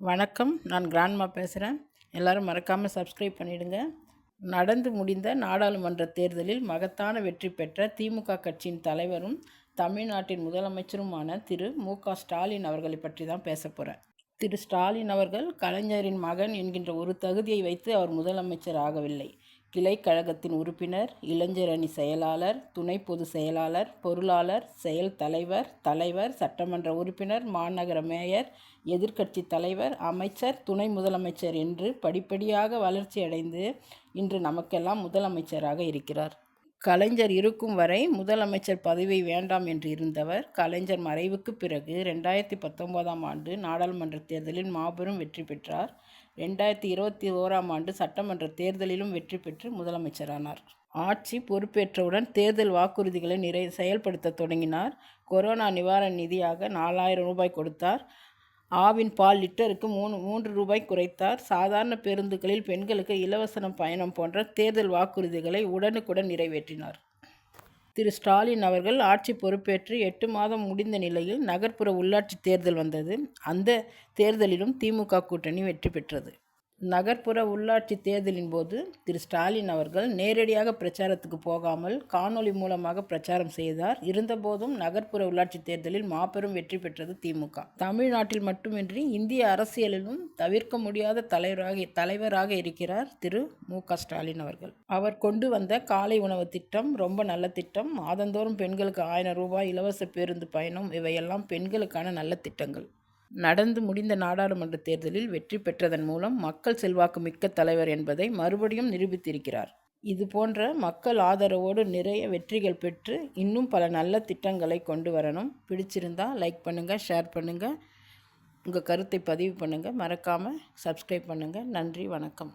வணக்கம். நான் கிராண்ட்மா பேசுகிறேன் எல்லாரும் மறக்காமல் சப்ஸ்கிரைப் பண்ணிடுங்க. நடந்து முடிந்த நாடாளுமன்ற தேர்தலில் மகத்தான வெற்றி பெற்ற திமுக கட்சியின் தலைவரும் தமிழ்நாட்டின் முதலமைச்சருமான திரு. மு. க. ஸ்டாலின் அவர்களை பற்றி தான் பேச போகிறேன் திரு. ஸ்டாலின் அவர்கள் கலைஞரின் மகன் என்கின்ற ஒரு தகுதியை வைத்து அவர் முதலமைச்சர் ஆகவில்லை. கிளைக்கழகத்தின் உறுப்பினர் இளைஞர் அணி செயலாளர் துணை பொதுச் செயலாளர் பொருளாளர் செயல் தலைவர் தலைவர் சட்டமன்ற உறுப்பினர் மாநகர மேயர் எதிர்க்கட்சி தலைவர் அமைச்சர் துணை முதலமைச்சர் என்று படிப்படியாக வளர்ச்சியடைந்து இன்று நமக்கெல்லாம் முதலமைச்சராக இருக்கிறார். கலைஞர் இருக்கும் வரை முதலமைச்சர் பதவி வேண்டாம் என்று இருந்தவர். கலைஞர் மறைவுக்கு பிறகு ரெண்டாயிரத்தி பத்தொன்பதாம் ஆண்டு நாடாளுமன்ற தேர்தலில் மாபெரும் வெற்றி பெற்றார். ரெண்டாயிரத்தி இருபத்தி ஓராம் ஆண்டு சட்டமன்ற தேர்தலிலும் வெற்றி பெற்று முதலமைச்சரானார். ஆட்சி பொறுப்பேற்றவுடன் தேர்தல் வாக்குறுதிகளை நிறை செயல்படுத்த தொடங்கினார். கொரோனா நிவாரண நிதியாக நாலாயிரம் ரூபாய் கொடுத்தார். ஆவின் பால் லிட்டருக்கு மூணு மூன்று ரூபாய் குறைத்தார். சாதாரண பேருந்துகளில் பெண்களுக்கு இலவசன பயணம் போன்ற தேர்தல் வாக்குறுதிகளை உடனுக்குடன் நிறைவேற்றினார். திரு ஸ்டாலின் அவர்கள் ஆட்சி பொறுப்பேற்று எட்டு மாதம் முடிந்த நிலையில் நகர்ப்புற உள்ளாட்சி தேர்தல் வந்தது. அந்த தேர்தலிலும் திமுக கூட்டணி வெற்றி பெற்றது. நகர்ப்புற உள்ளாட்சி தேர்தலின் போது திரு ஸ்டாலின் அவர்கள் நேரடியாக பிரச்சாரத்துக்கு போகாமல் காணொலி மூலமாக பிரச்சாரம் செய்தார். இருந்தபோதும் நகர்ப்புற உள்ளாட்சி தேர்தலில் மாபெரும் வெற்றி பெற்றது திமுக. தமிழ்நாட்டில் மட்டுமின்றி இந்திய அரசியலிலும் தவிர்க்க முடியாத தலைவராக தலைவராக இருக்கிறார் திரு மு ஸ்டாலின் அவர்கள். அவர் கொண்டு வந்த காலை உணவு திட்டம் ரொம்ப நல்ல திட்டம். மாதந்தோறும் பெண்களுக்கு ஆயிரம் ரூபாய் இலவச பேருந்து பயணம் இவையெல்லாம் பெண்களுக்கான நல்ல திட்டங்கள். நடந்து முடிந்த நாடாளுமன்ற தேர்தலில் வெற்றி பெற்றதன் மூலம் மக்கள் செல்வாக்கு மிக்க தலைவர் என்பதை மறுபடியும் நிரூபித்திருக்கிறார். இது போன்ற மக்கள் ஆதரவோடு நிறைய வெற்றிகள் பெற்று இன்னும் பல நல்ல திட்டங்களை கொண்டு வரணும். பிடிச்சிருந்தா லைக் பண்ணுங்கள் ஷேர் பண்ணுங்கள் உங்கள் கருத்தை பதிவு பண்ணுங்கள் மறக்காமல் சப்ஸ்கிரைப் பண்ணுங்கள் நன்றி வணக்கம்.